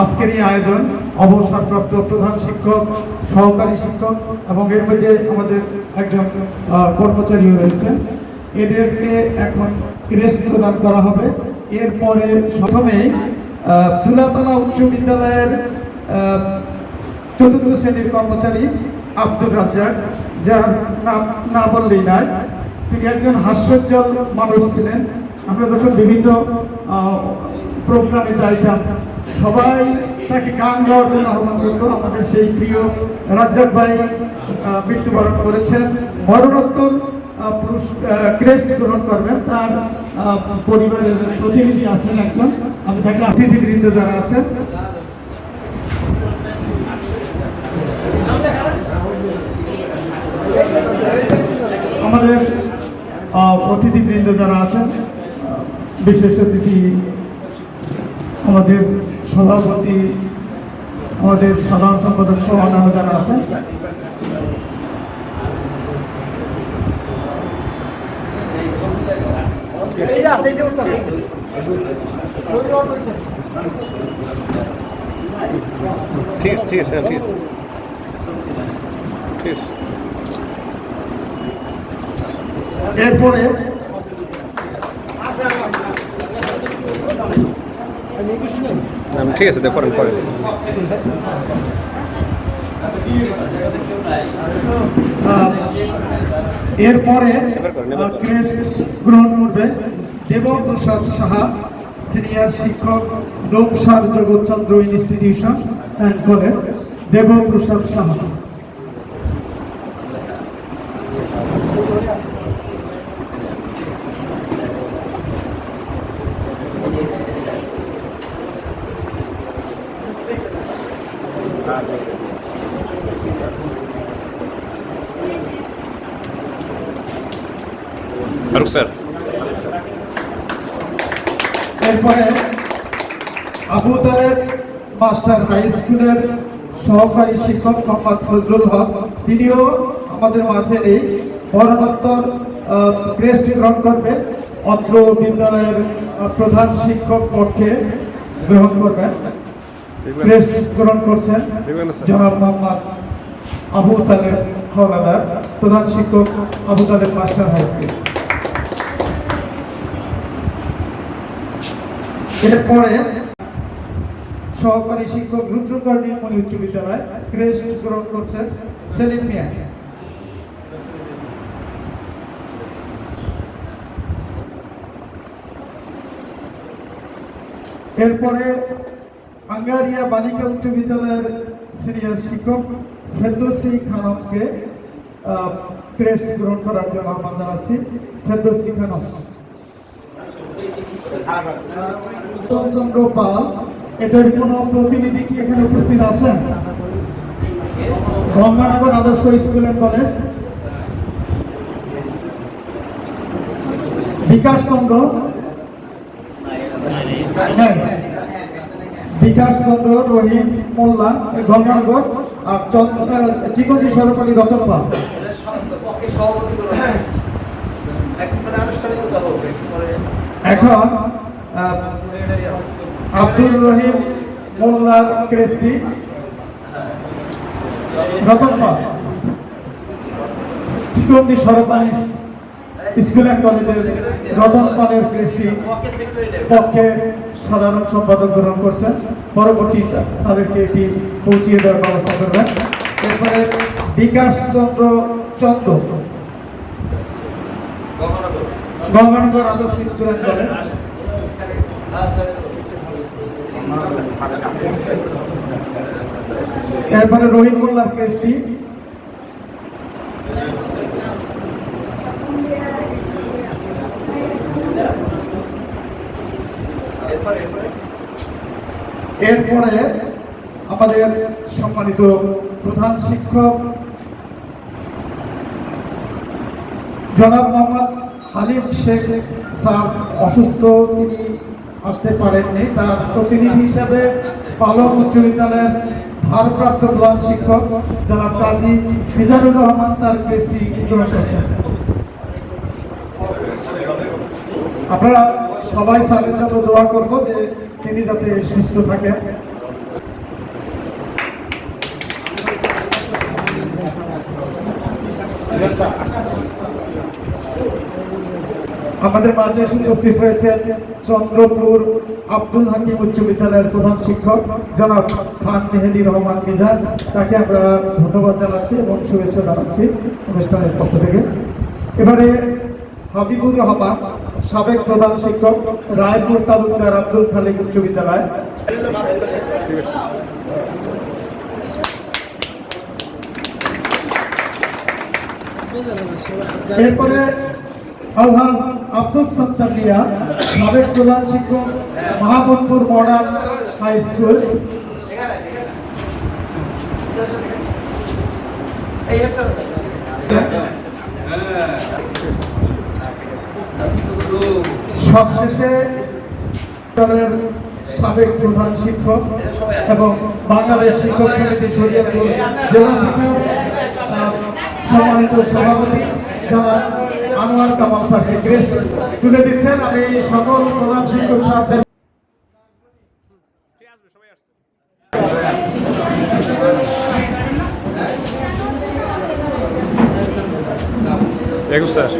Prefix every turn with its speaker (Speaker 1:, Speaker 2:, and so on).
Speaker 1: আজকের এই আয়োজন অবসরপ্রাপ্ত প্রধান শিক্ষক, সহকারী শিক্ষক এবং এর মধ্যে আমাদের একজন কর্মচারীও রয়েছে। এদেরকে এখন ক্রেস্ট প্রদান করা হবে। এরপরে প্রথমেই তুলাতলা উচ্চ বিদ্যালয়ের চতুর্থ শ্রেণির কর্মচারী আব্দুর রাজ্জাক, যার নাম না বললেই নাই তিনি একজন হাস্যোজ্জ্বল মানুষ ছিলেন। আমরা যখন বিভিন্ন প্রোগ্রামে যাইতাম সবাই তাকে গান গাওয়ার জন্য আহ্বান করতো। আমাদের সেই প্রিয় রাজ্জাক ভাই মৃত্যুবরণ করেছেন। মরণোত্তর ক্রেস্ট গ্রহণ করবেন। তার পরিবারের প্রতিনিধি আছেন একজন। আমি তাকে অতিথিবৃন্দ যারা আছেন। আমাদের অতিথিবৃন্দ যারা আছেন বিশেষ অতিথি আমাদের সভাপতি আমাদের সাধারণ সম্পাদক সহ অন্যান্য যারা আছেন।
Speaker 2: ঠিক আছে ঠিক আছে ঠিক আছে। ঠিক আছে।
Speaker 1: এরপরে
Speaker 2: না, ঠিক আছে করেন করেন
Speaker 1: এরপরে। ক্রেস্ট গ্রহণ করবে দেবপ্রসাদ সাহা সিনিয়র শিক্ষক Loksar Jagatchandra institution and college Debprasad Saha
Speaker 2: Faruk sir
Speaker 1: এরপরে আবু তালেব মাস্টার হাই স্কুলের সহকারী শিক্ষক মোহাম্মদ ফজলুল হক, তিনিও আমাদের মাঝে এই মরণোত্তর ক্রেস্ট গ্রহণ করবে অত্র বিদ্যালয়ের প্রধান শিক্ষক পক্ষে গ্রহণ করবেন। ক্রেস্ট গ্রহণ করছেন
Speaker 2: দেখবেন
Speaker 1: জনাব মোহাম্মদ আবু তালেব হলাদার প্রধান শিক্ষক Abu Taleb master high school. এরপরে সহকারী শিক্ষক রুদ্রকর্ণী মণি উচ্চ বিদ্যালয় ক্রেস্ট গ্রহণ করছেন সেলিম মিয়া। এরপরে আঙ্গারিয়া বালিকা উচ্চ বিদ্যালয়ের সিনিয়র শিক্ষক ফেরদৌসি খানমকে ক্রেস্ট গ্রহণ করার জন্য আহ্বান জানাচ্ছি। ফেরদৌসি খানম। চন্দ্র পাল, এদের কোন প্রতিনিধি কি এখানে উপস্থিত আছেন? Ganganagar Adarsha school and college. Bikash Chandra. হ্যাঁ। বিকাশ চন্দ্র, রহিম, মোল্লা গঙ্গানগর আর চিকনি সরকারি রতন পাল।
Speaker 3: এখন
Speaker 1: আব্দুর রহিম মোল্লার ক্রেস্টি, রতন পাল। চিকন্দি সরকারি স্কুল অ্যান্ড কলেজের রতন পালের ক্রেস্টি
Speaker 3: পক্ষে
Speaker 1: সাধারণ সম্পাদক গ্রহণ করছেন। পরবর্তী তাদেরকে এটি পৌঁছিয়ে দেওয়ার ব্যবস্থা করবেন। এরপরে বিকাশ চন্দ্র চন্দ্র
Speaker 3: Ganganagar
Speaker 1: Adarsha school and college. এরপরে রহিম মোল্লার
Speaker 3: এরপরে
Speaker 1: আমাদের সম্মানিত প্রধান শিক্ষক, জনাব মোহাম্মদ হালিম শেখ স্যার, অসুস্থ তিনি আসতে পারেননি। তার প্রতিনিধি হিসেবে পালক উচ্চ বিদ্যালয়ের ভারপ্রাপ্ত প্রধান শিক্ষক জনাব কাজী মিজানুর রহমান তার কেসটি গ্রহণ করছেন। আপনারা সবাই সাথে সাথে দোয়া করব যে তিনি যাতে সুস্থ থাকে আমাদের মাঝে উপস্থিত হয়েছে চন্দ্রপুর আব্দুল হাকিম উচ্চ বিদ্যালয়ের প্রধান শিক্ষক জনাব খান মেহেদি রহমান মিজান। তাকে আমরা ধন্যবাদ জানাচ্ছি এবং শুভেচ্ছা জানাচ্ছি অনুষ্ঠানের পক্ষ থেকে। এবারে হাবিবুর রহমান সাবেক প্রধান শিক্ষক রায়পুর তালুকদার আব্দুল খালিক উচ্চ বিদ্যালয়। এরপরে আলহাজ আব্দুল সত্তার মিয়া, সাবেক প্রধান শিক্ষক মাহমুদপুর মডার্ন হাই স্কুল। সবশেষে বিদ্যালয়ের সাবেক প্রধান শিক্ষক এবং বাংলাদেশ শিক্ষক সমিতি শরীয়তপুর জেলা শিক্ষক সম্মানিত সভাপতি যারা আনোয়ার কামাল স্যারকে ক্রেস্ট তুলে দিচ্ছেন। আমি সকল প্রধান শিক্ষক স্যারদের
Speaker 2: একুশ স্যার